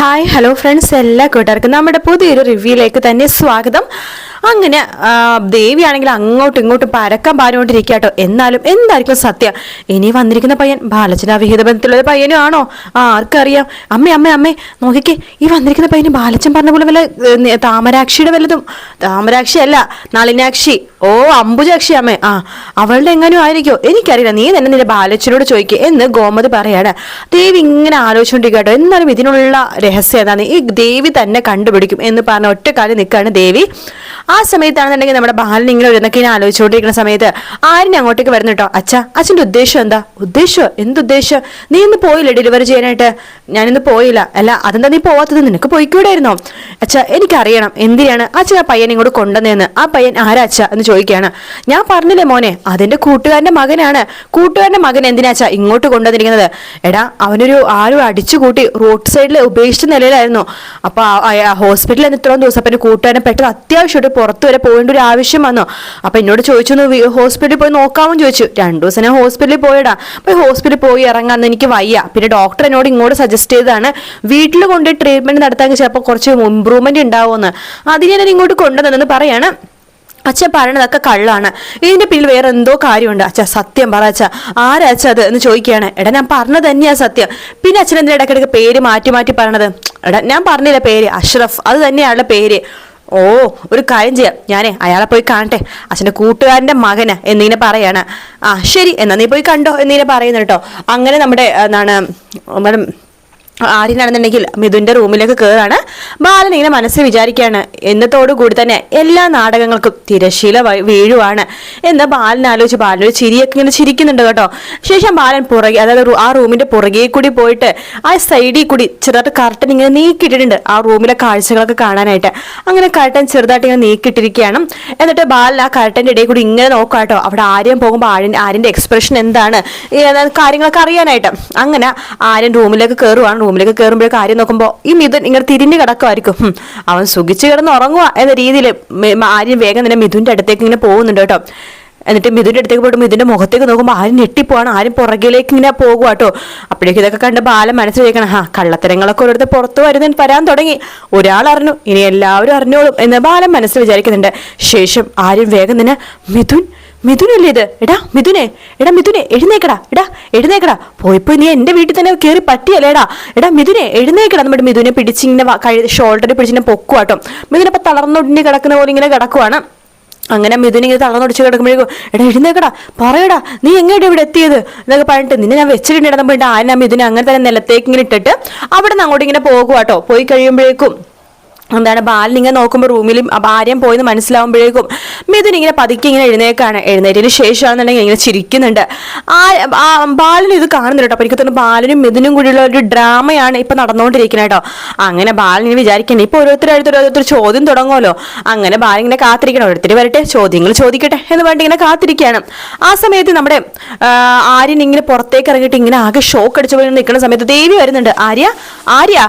Hi hello friends എല്ലാ കൂട്ടുകാർക്കും നമ്മുടെ പുതിയൊരു റിവ്യൂയിലേക്ക് തന്നെ സ്വാഗതം. അങ്ങനെ ദേവിയാണെങ്കിൽ അങ്ങോട്ടും ഇങ്ങോട്ടും പരക്കം പാരോണ്ടിരിക്കുക കേട്ടോ എന്നാലും എന്തായിരിക്കും സത്യം? ഇനി വന്നിരിക്കുന്ന പയ്യൻ ബാലച്ചന വിഹിത ബന്ധത്തിലുള്ള പയ്യനും ആണോ ആ ആർക്കറിയാം. അമ്മേ അമ്മേ അമ്മേ നോക്കിക്കേ. ഈ വന്നിരിക്കുന്ന പയ്യന് ബാലച്ചൻ പറഞ്ഞ പോലെ വല്ല താമരാക്ഷിയുടെ വല്ലതും? താമരാക്ഷി അല്ല നളിനാക്ഷി. ഓ അംബുജാക്ഷി അമ്മേ. ആ അവളുടെ എങ്ങനെയോ ആയിരിക്കോ? എനിക്കറിയില്ല. നീ തന്നെ നിന്റെ ബാലച്ചനോട് ചോദിക്കുക എന്ന് ഗോമതി പറയാണ്. ദേവി ഇങ്ങനെ ആലോചിച്ചോണ്ടിരിക്കുക കേട്ടോ എന്നാലും ഇതിനുള്ള രഹസ്യം ഏതാണ്? ഈ ദേവി തന്നെ കണ്ടുപിടിക്കും എന്ന് പറഞ്ഞ ഒറ്റക്കാലം നിൽക്കുകയാണ് ദേവി. ആ സമയത്താണെന്നുണ്ടെങ്കിൽ നമ്മുടെ ബാലൻ ഇങ്ങനെ വരുന്നൊക്കെ ഇങ്ങനെ ആലോചിച്ചുകൊണ്ടിരിക്കുന്ന സമയത്ത് ആരും അങ്ങോട്ടേക്ക് വരുന്നു കേട്ടോ. അച്ഛ അച്ഛന്റെ ഉദ്ദേശം എന്താ? ഉദ്ദേശം? എന്തുദ്ദേശം? നീ ഇന്ന് പോയില്ല ഡെലിവറി ചെയ്യാനായിട്ട്? ഞാനിന്ന് പോയില്ല. അല്ല അതെന്താ നീ പോവാത്തത്? നിനക്ക് പോയിക്കൂടായിരുന്നോ? അച്ഛ എനിക്കറിയണം. എന്തിനാണ് അച്ഛൻ ആ പയ്യൻ ഇങ്ങോട്ട് കൊണ്ടുവന്നതെന്ന്? ആ പയ്യൻ ആരാ അച്ഛ? എന്ന് ചോദിക്കുകയാണ്. ഞാൻ പറഞ്ഞില്ലേ മോനെ അതെന്റെ കൂട്ടുകാരന്റെ മകനാണ്. കൂട്ടുകാരന്റെ മകൻ എന്തിനാ അച്ഛ ഇങ്ങോട്ട് കൊണ്ടുവന്നിരിക്കുന്നത്? എടാ അവനൊരു ആരും അടിച്ചു കൂട്ടി റോഡ് സൈഡിൽ ഉപേക്ഷിച്ച നിലയിലായിരുന്നു. അപ്പൊ ഹോസ്പിറ്റലിൽ നിന്ന് ഇത്രയും ദിവസം അപ്പൊ എന്റെ കൂട്ടുകാരൻ പെട്ടെന്ന് അത്യാവശ്യമായിട്ട് പുറത്ത് വരെ പോകേണ്ട ഒരു ആവശ്യം വന്നു. അപ്പൊ എന്നോട് ചോദിച്ചു ഹോസ്പിറ്റലിൽ പോയി നോക്കാമെന്ന് ചോദിച്ചു. രണ്ടു ദിവസം ഞാൻ ഹോസ്പിറ്റലിൽ പോയടാ. അപ്പൊ ഹോസ്പിറ്റലിൽ പോയി ഇറങ്ങാന്ന് എനിക്ക് വയ്യ. പിന്നെ ഡോക്ടർ എന്നോട് ഇങ്ങോട്ട് സജസ്റ്റ് ചെയ്തതാണ് വീട്ടിൽ കൊണ്ട് ട്രീറ്റ്മെന്റ് നടത്താൻ ചിലപ്പോൾ കുറച്ച് ഇമ്പ്രൂവ്മെന്റ് ഉണ്ടാവുമെന്ന്. അതിന് ഞാൻ ഇങ്ങോട്ട് കൊണ്ടുവന്നെന്ന് പറയാണ്. അച്ഛൻ പറയണതൊക്കെ കള്ളാണ്. ഇതിന്റെ പിന്നിൽ വേറെ എന്തോ കാര്യമുണ്ട്. അച്ഛ സത്യം പറ അച്ഛ. ആരാ അച്ഛ അത്? എന്ന് ചോദിക്കുകയാണ്. എടാ ഞാൻ പറഞ്ഞത് തന്നെയാ സത്യം. പിന്നെ അച്ഛൻ എന്തിനാ ഇടയ്ക്കിടയ്ക്ക് പേര് മാറ്റി മാറ്റി പറയണത്? എടാ ഞാൻ പറഞ്ഞില്ല പേര്. അഷ്റഫ്. അത് തന്നെയാണ് പേര്. ഓ ഒരു കാര്യം ചെയ്യാം. ഞാനേ അയാളെ പോയി കാണട്ടെ. അച്ഛന്റെ കൂട്ടുകാരന്റെ മകന് എന്നിങ്ങനെ പറയാണ്. ആ ശരി എന്നാ നീ പോയി കണ്ടോ എന്നിങ്ങനെ പറയുന്നു കേട്ടോ. അങ്ങനെ നമ്മുടെ എന്താണ് ആര്യനാണെന്നുണ്ടെങ്കിൽ മിഥുന്റെ റൂമിലേക്ക് കയറാണ് ബാലൻ ഇങ്ങനെ മനസ്സിൽ വിചാരിക്കുകയാണ്. കൂടി തന്നെ എല്ലാ നാടകങ്ങൾക്കും തിരശീല വീഴുവാണ്. എന്ന് ബാലൻ ആലോചിച്ച് ബാലൻ ഒരു ചിരിയൊക്കെ ഇങ്ങനെ ചിരിക്കുന്നുണ്ട് കേട്ടോ. ശേഷം ബാലൻ പുറകെ അതായത് ആ റൂമിന്റെ പുറകെ കൂടി പോയിട്ട് ആ സൈഡിൽ കൂടി ചെറുതായിട്ട് കർട്ടൻ ഇങ്ങനെ നീക്കിയിട്ടിട്ടുണ്ട് ആ റൂമിലെ കാഴ്ചകളൊക്കെ കാണാനായിട്ട്. അങ്ങനെ കർട്ടൻ ചെറുതായിട്ട് ഇങ്ങനെ നീക്കിയിട്ടിരിക്കുകയാണ്. എന്നിട്ട് ബാലൻ ആ കർട്ടന്റെ ഇടയിൽ കൂടി ഇങ്ങനെ നോക്കാം കേട്ടോ. അവിടെ ആര്യം പോകുമ്പോൾ ആര്യൻ ആര്യന്റെ എക്സ്പ്രഷൻ എന്താണ്? കാര്യങ്ങളൊക്കെ അറിയാനായിട്ട്. അങ്ങനെ ആര്യൻ റൂമിലേക്ക് കയറുവാണ് റൂമിലേക്ക് കയറുമ്പോഴേ കാര്യം നോക്കുമ്പോൾ ഈ മിഥുൻ ഇങ്ങനെ തിരിഞ്ഞ് കിടക്കുമായിരിക്കും അവൻ സുഖിച്ച് കിടന്ന് ഉറങ്ങുക എന്ന രീതിയിൽ ആര്യൻ വേഗം തന്നെ മിഥുന്റെ അടുത്തേക്ക് ഇങ്ങനെ പോകുന്നുണ്ട് കേട്ടോ. എന്നിട്ട് മിഥുന്റെ അടുത്തേക്ക് പോയിട്ട് മിഥുന്റെ മുഖത്തേക്ക് നോക്കുമ്പോൾ ആരും ഞെട്ടിപ്പോവാണ്. ആരും പുറകിലേക്ക് ഇങ്ങനെ പോകുക കേട്ടോ. അപ്പോഴേക്കും ഇതൊക്കെ കണ്ട് ബാലം മനസ്സിൽ വെക്കണം ഹാ കള്ളത്തരങ്ങളൊക്കെ ഒരിടത്ത് പുറത്ത് വരുന്ന വരാൻ തുടങ്ങി. ഒരാൾ അറിഞ്ഞു ഇനി എല്ലാവരും അറിഞ്ഞോളും എന്ന് ബാലം മനസ്സിൽ വിചാരിക്കുന്നുണ്ട്. ശേഷം ആരും വേഗം തന്നെ മിഥുൻ മിഥുനല്ലേ ഇത്? എടാ മിഥുനെ എടാ മിഥുനെ എഴുന്നേക്കടാ എടാ എഴുന്നേക്കടാ. പോയി പോയി നീ എന്റെ വീട്ടിൽ തന്നെ കയറി പറ്റിയല്ലേടാ എടാ മിഥുനെ എഴുന്നേക്കടാ. നമ്മുടെ മിഥുനെ പിടിച്ചിങ്ങനെ കഴി ഷോൾഡറിൽ പിടിച്ചിങ്ങനെ പൊക്കുവാട്ടോ മിഥുനപ്പൊ തളർന്നൊടിഞ്ഞ് കിടക്കുന്ന പോലെ ഇങ്ങനെ കിടക്കുവാണ്. അങ്ങനെ മിഥുൻ ഇങ്ങനെ തളർന്നൊടിച്ച് കിടക്കുമ്പോഴേക്കും എടാ എഴുന്നേക്കടാ പറയടാ നീ എങ്ങോട്ട് ഇവിടെ എത്തിയത്? എന്നൊക്കെ പറഞ്ഞിട്ട് നിന്നെ ഞാൻ വെച്ചിട്ടുണ്ടായിരുന്നു പോയിട്ട് ആന മിഥുനെ അങ്ങനെ തന്നെ നിലത്തേക്ക് ഇങ്ങനെ ഇട്ടിട്ട് അവിടെ നിന്ന് അങ്ങോട്ട് ഇങ്ങനെ പോകുവാട്ടോ പോയി കഴിയുമ്പോഴേക്കും എന്താണ് ബാലൻ ഇങ്ങനെ നോക്കുമ്പോൾ റൂമിൽ ഭാര്യം പോയെന്ന് മനസ്സിലാവുമ്പോഴേക്കും മിഥുൻ ഇങ്ങനെ പതുക്കെ ഇങ്ങനെ എഴുന്നേക്കാണ്. എഴുന്നേറ്റതിന് ശേഷമാണെന്നുണ്ടെങ്കിൽ ഇങ്ങനെ ചിരിക്കുന്നുണ്ട്. ആ ബാലൻ ഇത് കാണുന്നുണ്ട് കേട്ടോ. അപ്പൊ എനിക്ക് തോന്നുന്നു ബാലനും മിഥുനും കൂടിയുള്ള ഒരു ഡ്രാമയാണ് ഇപ്പം നടന്നുകൊണ്ടിരിക്കുന്നത് കേട്ടോ. അങ്ങനെ ബാലൻ ഇങ്ങനെ ഇപ്പോൾ ഇപ്പൊ അടുത്ത് ഓരോരുത്തർ ചോദ്യം തുടങ്ങുമല്ലോ. അങ്ങനെ ബാലൻ ഇങ്ങനെ കാത്തിരിക്കണം. ഓരോരുത്തർ വരട്ടെ ചോദ്യങ്ങൾ ചോദിക്കട്ടെ എന്ന് പറഞ്ഞിട്ട് ഇങ്ങനെ കാത്തിരിക്കുകയാണ്. ആ സമയത്ത് നമ്മുടെ ആര്യൻ ഇങ്ങനെ പുറത്തേക്ക് ഇറങ്ങിയിട്ട് ഇങ്ങനെ ആകെ ഷോക്ക് അടിച്ചു പോയി നിൽക്കുന്ന സമയത്ത് ദേവി വരുന്നുണ്ട്. ആര്യ? ആര്യ?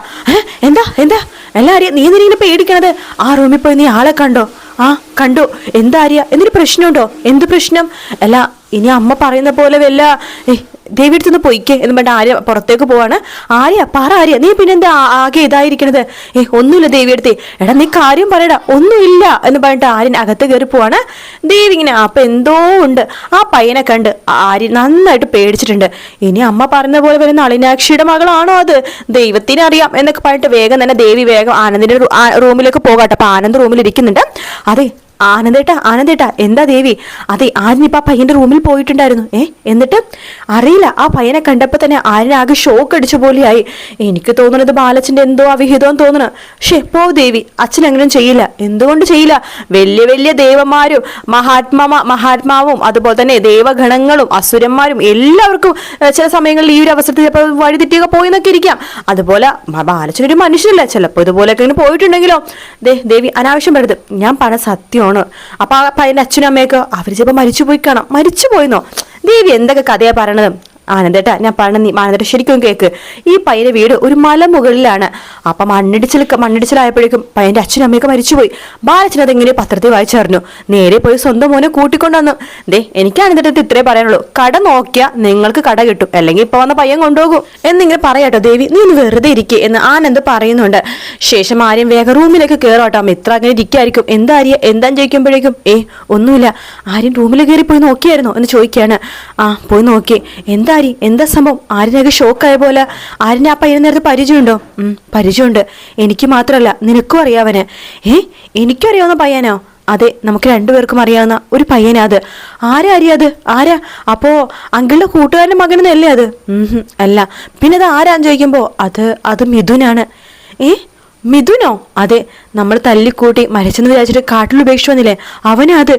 എന്താ? എന്താ? അല്ല ആര്യ നീ എന്തിനെ പേടിക്കണത്? ആ റൂമിൽ പോയി നീ ആളെ കണ്ടോ? ആ കണ്ടോ? എന്താ അറിയാ എന്തിനു പ്രശ്നമുണ്ടോ? എന്ത് പ്രശ്നം? അല്ല ഇനി അമ്മ പറയുന്ന പോലെ വല്ല ഏ, ദേവി അടുത്തുനിന്ന് പൊയ്ക്കേ എന്ന് പറഞ്ഞിട്ട് ആര്യ പുറത്തേക്ക് പോവാണ്. ആര്യ പറ ആര്യ നീ പിന്നെ എന്താ ആകെ ഇതായിരിക്കണത്? ഏ ഒന്നുമില്ല ദേവി അടുത്തേ എടാ നീ കാര്യം പറയടാ ഒന്നുമില്ല എന്ന് പറഞ്ഞിട്ട് ആര്യൻ അകത്ത് കയറി പോവാണ്. ദേവി ഇങ്ങനെ അപ്പൊ എന്തോ ഉണ്ട്? ആ പയ്യനെ കണ്ട് ആര്യൻ നന്നായിട്ട് പേടിച്ചിട്ടുണ്ട്. ഇനി അമ്മ പറഞ്ഞ പോലെ വരുന്ന നളിനാക്ഷിയുടെ മകളാണോ അത്? ദൈവത്തിന് അറിയാം എന്നൊക്കെ പറഞ്ഞിട്ട് വേഗം തന്നെ ദേവി വേഗം ആനന്ദിന്റെ റൂമിലേക്ക് പോകാട്ടെ. അപ്പൊ ആനന്ദ് റൂമിൽ ഇരിക്കുന്നുണ്ട്. അതെ ആനന്ദേട്ടാ ആനന്ദേട്ടാ എന്താ ദേവി? അതെ ആര്യനിപ്പോ ആ പയ്യന്റെ റൂമിൽ പോയിട്ടുണ്ടായിരുന്നു. ഏ എന്നിട്ട്? അറിയില്ല ആ പയ്യനെ കണ്ടപ്പോൾ തന്നെ ആര്യനാകെ ഷോക്ക് അടിച്ച പോലെയായി. എനിക്ക് തോന്നുന്നത് ബാലച്ചന്റെ എന്തോ അവിഹിതം തോന്നുന്നു പക്ഷേ പോ ദേവി അച്ഛൻ അങ്ങനെ ചെയ്യില്ല. എന്തുകൊണ്ട് ചെയ്യില്ല? വലിയ വലിയ ദേവന്മാരും മഹാത്മാ മഹാത്മാവും അതുപോലെ തന്നെ ദേവഗണങ്ങളും അസുരന്മാരും എല്ലാവർക്കും ചില സമയങ്ങളിൽ ഈ ഒരു അവസരത്തിൽ ചിലപ്പോൾ വഴിതെറ്റിയൊക്കെ പോയെന്നൊക്കെ ഇരിക്കാം. അതുപോലെ ഒരു മനുഷ്യനല്ല. ചിലപ്പോൾ ഇതുപോലെയൊക്കെ ഇങ്ങനെ പോയിട്ടുണ്ടെങ്കിലോ? ദേ ദേവി അനാവശ്യം പറയരുത്. ഞാൻ പറഞ്ഞ സത്യമാണ് അപ്പൊ ആ പയ്യന്റെ അച്ഛനും അമ്മയൊക്കെ അവർ ചിലപ്പോൾ മരിച്ചു പോയി കാണാം. മരിച്ചു പോയിന്നോ ദേവി എന്തൊക്കെ കഥയാ പറയണത്? ആനന്ദേട്ടാ ഞാൻ പറഞ്ഞ നീ ആനന്ദേട്ട ശരിക്കും കേക്ക്. ഈ പയ്യന്റെ വീട് ഒരു മല മുകളിലാണ്. അപ്പൊ മണ്ണിടിച്ചിൽ മണ്ണിടിച്ചിലായപ്പോഴേക്കും പയ്യന്റെ അച്ഛനും അമ്മയൊക്കെ മരിച്ചുപോയി. ബാലച്ചൻ അതെങ്ങനെ പത്രത്തിൽ വായിച്ചറിഞ്ഞു? നേരെ പോയി സ്വന്തം മോനെ കൂട്ടിക്കൊണ്ടുവന്നു. ദേ എനിക്ക് ആനന്ദേട്ടത്ത് ഇത്രേ പറയാനുള്ളൂ. കട നോക്കിയാ നിങ്ങൾക്ക് കട കിട്ടും. അല്ലെങ്കിൽ ഇപ്പൊ വന്ന പയ്യൻ കൊണ്ടുപോകും. എന്നിങ്ങനെ പറയാട്ടോ ദേവി നീ ഒന്ന് വെറുതെ ഇരിക്കേ എന്ന് ആനന്ദ് പറയുന്നുണ്ട്. ശേഷം ആര്യം വേഗം റൂമിലേക്ക് കയറാട്ടോ മിത്ര അങ്ങനെ ഇരിക്കായിരിക്കും. എന്താ ആര്യ? എന്താ ചോദിക്കുമ്പോഴേക്കും ഏ ഒന്നുമില്ല. ആര്യം റൂമിൽ കയറി പോയി നോക്കിയായിരുന്നോ എന്ന് ചോദിക്കുകയാണ്. ആ പോയി നോക്കി. എന്താ ആരി എന്താ സംഭവം? ആര്യനൊക്കെ ഷോക്കായ പോലെ? ആര്യനെ ആ പയ്യനെ നേരത്തെ പരിചയമുണ്ടോ? പരിചയമുണ്ട്. എനിക്ക് മാത്രമല്ല നിനക്കും അറിയാവന് ഏ എനിക്കറിയാവുന്ന പയ്യനോ? അതെ നമുക്ക് രണ്ടുപേർക്കും അറിയാവുന്ന ഒരു പയ്യനാ അത്. ആരാ അറിയാത് ആരാ? അപ്പോ അങ്കിളുടെ കൂട്ടുകാരന്റെ മകനെന്നല്ലേ അത്? അല്ല. പിന്നെ അത് ആരാന്ന് ചോദിക്കുമ്പോ അത് അത് മിഥുനാണ്. ഏ മിഥുനോ? അതെ നമ്മൾ തല്ലിക്കൂട്ടി മരിച്ചെന്ന് വിചാരിച്ചിട്ട് കാട്ടിൽ ഉപേക്ഷിച്ചു വന്നില്ലേ? അവനാ അത്.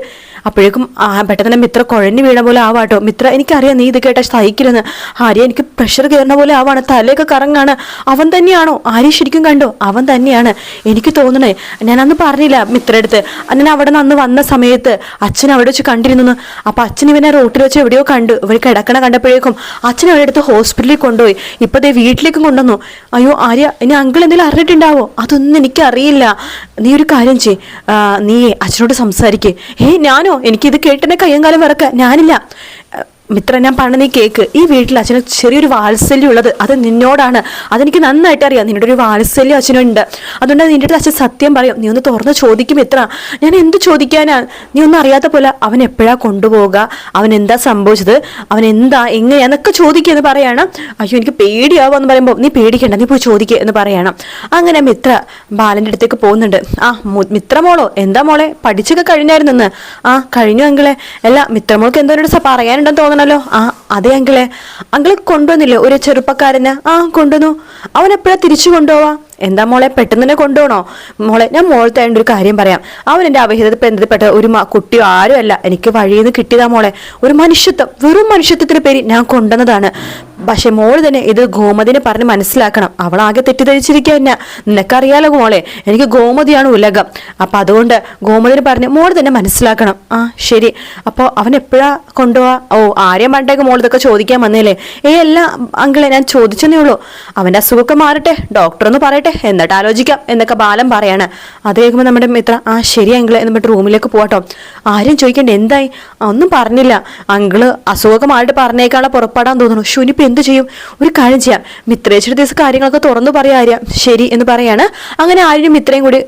അപ്പോഴേക്കും ആ പെട്ടെന്ന് തന്നെ മിത്ര കുഴഞ്ഞു വീണ പോലെ ആവാട്ടോ. മിത്ര എനിക്കറിയാം നീ ഇത് കേട്ടാ സഹിക്കില്ലെന്ന് ആര്യ എനിക്ക് പ്രഷർ കയറുന്ന പോലെ ആവാണ്. തലയൊക്കെ കറങ്ങാണ്. അവൻ തന്നെയാണോ? ആര്യ ശരിക്കും കണ്ടോ? അവൻ തന്നെയാണ്. എനിക്ക് തോന്നണേ ഞാൻ അന്ന് പറഞ്ഞില്ല മിത്ര അടുത്ത്. ഞാൻ അവിടെ നിന്ന് അന്ന് വന്ന സമയത്ത് അച്ഛൻ അവിടെ വെച്ച് കണ്ടിരുന്നു. അപ്പൊ അച്ഛൻ ഇവനെ റോട്ടിൽ വെച്ച് എവിടെയോ കണ്ടു. ഇവർ കിടക്കണ കണ്ടപ്പോഴേക്കും അച്ഛൻ അവരുടെ അടുത്ത് ഹോസ്പിറ്റലിൽ കൊണ്ടുപോയി. ഇപ്പൊ ദേ വീട്ടിലേക്ക് കൊണ്ടുവന്നു. അയ്യോ ആര്യ ഇനി അങ്കിൾ എന്തെങ്കിലും അറിഞ്ഞിട്ടുണ്ടാവോ? അതൊന്നും എനിക്കറിയില്ല. നീ ഒരു കാര്യം ചെയ് നീ അച്ഛനോട് സംസാരിക്കേ. ഏ ഞാനോ? എനിക്കിത് കേട്ടെന്നെ കയ്യും കാലം വിറക്ക ഞാനില്ല. മിത്ര ഞാൻ പണ്ട് നീ കേക്ക്. ഈ വീട്ടിൽ അച്ഛന് ചെറിയൊരു വാത്സല്യം ഉള്ളത് അത് നിന്നോടാണ്. അതെനിക്ക് നന്നായിട്ട് അറിയാം. നിന്നോട് ഒരു വാത്സല്യം അച്ഛനുണ്ട്. അതുകൊണ്ട് നിന്റെ അടുത്ത് അച്ഛൻ സത്യം പറയും. നീ ഒന്ന് തുറന്ന് ചോദിക്കും മിത്ര. ഞാൻ എന്ത് ചോദിക്കാനാ? നീ ഒന്നും അറിയാത്ത പോലെ അവൻ എപ്പോഴാ കൊണ്ടുപോവുക? അവൻ എന്താ സംഭവിച്ചത്? അവൻ എന്താ എങ്ങനെയാന്നൊക്കെ ചോദിക്കുക എന്ന് പറയണം. അയ്യോ എനിക്ക് പേടിയാവുക എന്ന് പറയുമ്പോൾ നീ പേടിക്കണ്ട നീ പോയി ചോദിക്കുക എന്ന് പറയണം. അങ്ങനെ മിത്ര ബാലന്റെ അടുത്തേക്ക് പോകുന്നുണ്ട്. ആ മിത്ര മോളോ? എന്താ മോളെ? പഠിച്ചൊക്കെ കഴിഞ്ഞായിരുന്നു ആ കഴിഞ്ഞു എങ്കിലേ അല്ല മിത്രമോൾക്ക് എന്തോ പറയാനുണ്ടെന്ന് സ- തോന്നണല്ലോ ആ അതെ അങ്കിളെ. അങ്കിളെ കൊണ്ടുവന്നില്ലേ ഒരു ചെറുപ്പക്കാരന്? ആ കൊണ്ടുവന്നു. അവൻ എപ്പോഴാ തിരിച്ചു കൊണ്ടുപോവാ? എന്താ മോളെ പെട്ടെന്ന് തന്നെ കൊണ്ടുപോകണോ? മോളെ ഞാൻ മോളത്തെ അതിന്റെ ഒരു കാര്യം പറയാം. അവൻ എന്റെ അവഹിതത്തിൽ ബന്ധപ്പെട്ട ഒരു കുട്ടിയോ ആരും അല്ല എനിക്ക് വഴിയിൽ നിന്ന് കിട്ടിയതാ മോളെ. ഒരു മനുഷ്യത്വം വെറും മനുഷ്യത്വത്തിന്റെ പേര് ഞാൻ കൊണ്ടുവന്നതാണ്. പക്ഷെ മോൾ തന്നെ ഇത് ഗോമതിനെ പറഞ്ഞ് മനസ്സിലാക്കണം. അവൾ ആകെ തെറ്റിദ്ധരിച്ചിരിക്കുക തന്നെ നിനക്കറിയാലോ മോളെ എനിക്ക് ഗോമതിയാണ് ഉലകം. അപ്പൊ അതുകൊണ്ട് ഗോമതിനെ പറഞ്ഞ് മോൾ തന്നെ മനസ്സിലാക്കണം. ആ ശരി. അപ്പോൾ അവൻ എപ്പോഴാ കൊണ്ടുപോവാ? ഓ ആരെയും പണ്ടേക്ക് മോൾ ഇതൊക്കെ ചോദിക്കാൻ വന്നേലേ. ഏ അല്ല അങ്കിളെ ഞാൻ ചോദിച്ചെന്നേ ഉള്ളൂ. അവന്റെ അസുഖമൊക്കെ മാറട്ടെ. ഡോക്ടർ ഒന്ന് പറയട്ടെ. എന്നിട്ട് ആലോചിക്കാം എന്നൊക്കെ ബാലം പറയാണ്. അത് കേൾക്കുമ്പോൾ നമ്മുടെ മിത്ര ആ ശരി അങ്കിളെ എന്നിട്ട് റൂമിലേക്ക് പോകട്ടോ ആരും ചോദിക്കണ്ട എന്തായി? ഒന്നും പറഞ്ഞില്ല. അങ്കിൾ അസുഖമൊക്കെ മാറിട്ട് പറഞ്ഞേക്കാളെ പുറപ്പെടാൻ തോന്നുന്നു. ശുനിപ്പ് എന്ത് ചെയ്യും? ഒരു കാര്യം ചെയ്യാം. മിത്രേച്ചിയുടെ ദിവസം കാര്യങ്ങളൊക്കെ തുറന്നു പറയാ ആര്യ. ശരി എന്ന് പറയാണ്. അങ്ങനെ ആര്യനും മിത്രയും കൂടി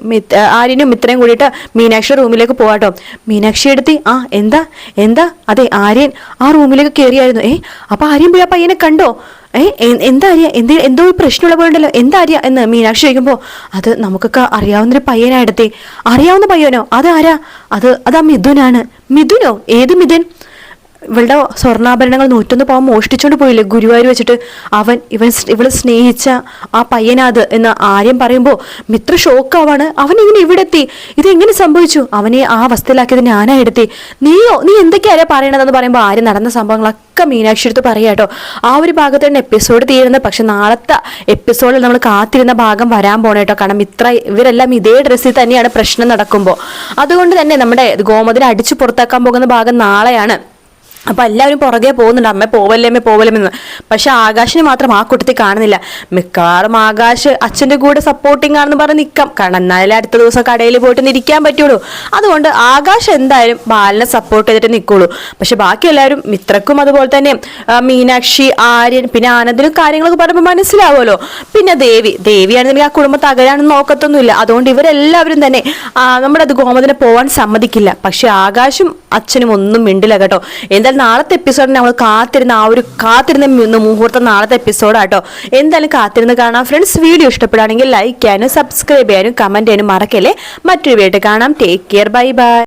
ആര്യനും മിത്രയും കൂടിയിട്ട് മീനാക്ഷി റൂമിലേക്ക് പോവാട്ടോ മീനാക്ഷി എടുത്തി ആ എന്താ? എന്താ? അതെ ആര്യൻ ആ റൂമിലേക്ക് കയറിയായിരുന്നു ഏ അപ്പൊ ആര്യൻ പോയി ആ പയ്യനെ കണ്ടോ? ഏ എന്താ ആര്യ? എന്ത് എന്തോ ഒരു പ്രശ്നമുള്ള പോലുണ്ടല്ലോ എന്താ ആര്യ? എന്ന് മീനാക്ഷി ചോദിക്കുമ്പോൾ അത് നമുക്കൊക്കെ അറിയാവുന്നൊരു പയ്യനായിടത്തെ അറിയാവുന്ന പയ്യനോ? അതാരാ അത് അതാ മിഥുനാണ്. മിഥുനോ? ഏത് മിഥുൻ? ഇവളുടെ സ്വർണാഭരണങ്ങൾ നൂറ്റൊന്ന് പാവം മോഷ്ടിച്ചുകൊണ്ട് പോയില്ലേ? ഗുരുവായൂർ വെച്ചിട്ട് അവൻ ഇവൻ ഇവളെ സ്നേഹിച്ച ആ പയ്യനാത് എന്ന് ആര്യം പറയുമ്പോൾ മിത്ര ഷോക്കാവാണ്. അവൻ ഇങ്ങനെ ഇവിടെ എത്തി ഇതെങ്ങനെ സംഭവിച്ചു? അവനെ ആ അവസ്ഥയിലാക്കിയത് ഞാനാ എടുത്തി. നീയോ നീ എന്തൊക്കെയാ പറയണതെന്ന് പറയുമ്പോൾ ആര്യം നടന്ന സംഭവങ്ങളൊക്കെ മീനാക്ഷി എടുത്ത് പറയാട്ടോ ആ ഒരു ഭാഗത്താണ് എപ്പിസോഡ് തീരുന്നത്. പക്ഷെ നാളത്തെ എപ്പിസോഡിൽ നമ്മൾ കാത്തിരുന്ന ഭാഗം വരാൻ പോണേ കേട്ടോ. കാരണം ഇത്ര ഇവരെല്ലാം ഇതേ ഡ്രസ്സിൽ തന്നെയാണ് പ്രശ്നം നടക്കുമ്പോൾ അതുകൊണ്ട് തന്നെ നമ്മുടെ ഗോമതിനെ അടിച്ചു പുറത്താക്കാൻ പോകുന്ന ഭാഗം നാളെയാണ്. അപ്പൊ എല്ലാവരും പുറകെ പോകുന്നുണ്ട്. അമ്മ പോവല്ലേ അമ്മ പോവല്ലെന്ന് പക്ഷെ ആകാശിനെ മാത്രം ആ കൂട്ടത്തിൽ കാണുന്നില്ല. മിക്കവാറും ആകാശ് അച്ഛന്റെ കൂടെ സപ്പോർട്ടിങ് ആണെന്ന് പറഞ്ഞ് നിൽക്കാം. കാരണം എന്നാലേ അടുത്ത ദിവസം കടയിൽ പോയിട്ട് നിൽക്കാൻ പറ്റുള്ളൂ. അതുകൊണ്ട് ആകാശ് എന്തായാലും ബാലിനെ സപ്പോർട്ട് ചെയ്തിട്ട് നിൽക്കുള്ളൂ. പക്ഷെ ബാക്കി എല്ലാവരും മിത്രക്കും അതുപോലെ തന്നെ മീനാക്ഷി ആര്യൻ പിന്നെ ആനന്ദിനും കാര്യങ്ങളൊക്കെ പറയുമ്പോൾ മനസ്സിലാവുമല്ലോ. പിന്നെ ദേവി. ദേവിയാണെന്നുണ്ടെങ്കിൽ ആ കുടുംബം തകരാണെന്ന് നോക്കത്തൊന്നുമില്ല. അതുകൊണ്ട് ഇവരെല്ലാവരും തന്നെ നമ്മുടെ അത് ഗോമതിനെ പോവാൻ സമ്മതിക്കില്ല. പക്ഷെ ആകാശും അച്ഛനും ഒന്നും മിണ്ടില്ല കേട്ടോ. എന്തായാലും നാളത്തെ എപ്പിസോഡ് നമ്മൾ കാത്തിരുന്ന ആ ഒരു കാത്തിരുന്ന മുഹൂർത്തം നാളത്തെ എപ്പിസോഡാട്ടോ എന്തായാലും കാത്തിരുന്ന് കാണാം ഫ്രണ്ട്സ് വീഡിയോ ഇഷ്ടപ്പെടുകയാണെങ്കിൽ ലൈക്ക് ചെയ്യാനും സബ്സ്ക്രൈബ് ചെയ്യാനും കമന്റ് ചെയ്യാനും മറക്കല്ലേ. മറ്റൊരു വീഡിയോ കാണാം. Take care bye bye